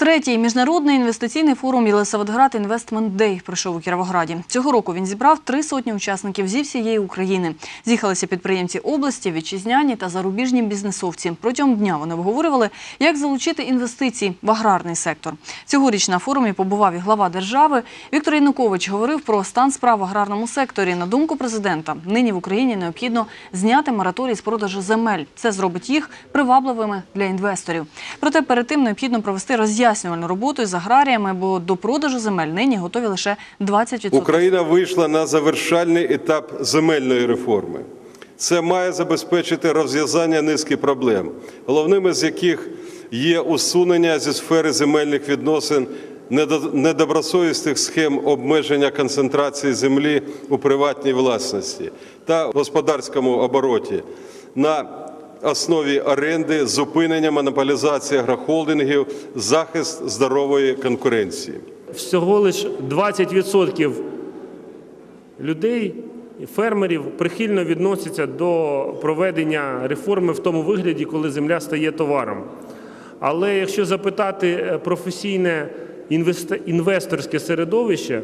Третій міжнародний інвестиційний форум Єлисаветград Інвестмент Дей пройшов у Кіровограді. Цього року він зібрав три сотні учасників зі всієї України. З'їхалися підприємці області, вітчизняні та зарубіжні бізнесовці. Протягом дня вони обговорювали, як залучити інвестиції в аграрний сектор. Цьогоріч на форумі побував і глава держави. Віктор Янукович говорив про стан справ в аграрному секторі. На думку президента, нині в Україні необхідно зняти мораторій з продажу земель. Це зробить їх привабливими для інвесторів. Проте перед тим необхідно провести роз'яснювальну роботу із аграріями, бо до продажу земель нині готові лише 20%. Україна вийшла на завершальний етап земельної реформи. Це має забезпечити розв'язання низки проблем, головними з яких є усунення зі сфери земельних відносин недо- недобросовісних схем обмеження концентрації землі у приватній власності та господарському обороті на основі оренди, зупинення монополізації агрохолдингів, захист здорової конкуренції. всього лиш 20% людей, фермерів прихильно відносяться до проведення реформи в тому вигляді, коли земля стає товаром. Але якщо запитати е, професійне інвест- інвесторське середовище,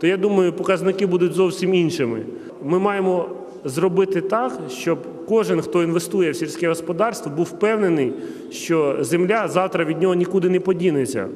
то я думаю, показники будуть зовсім іншими. Ми маємо зробити так, щоб кожен, хто інвестує в сільське господарство, був впевнений, що земля завтра від нього нікуди не подінеться.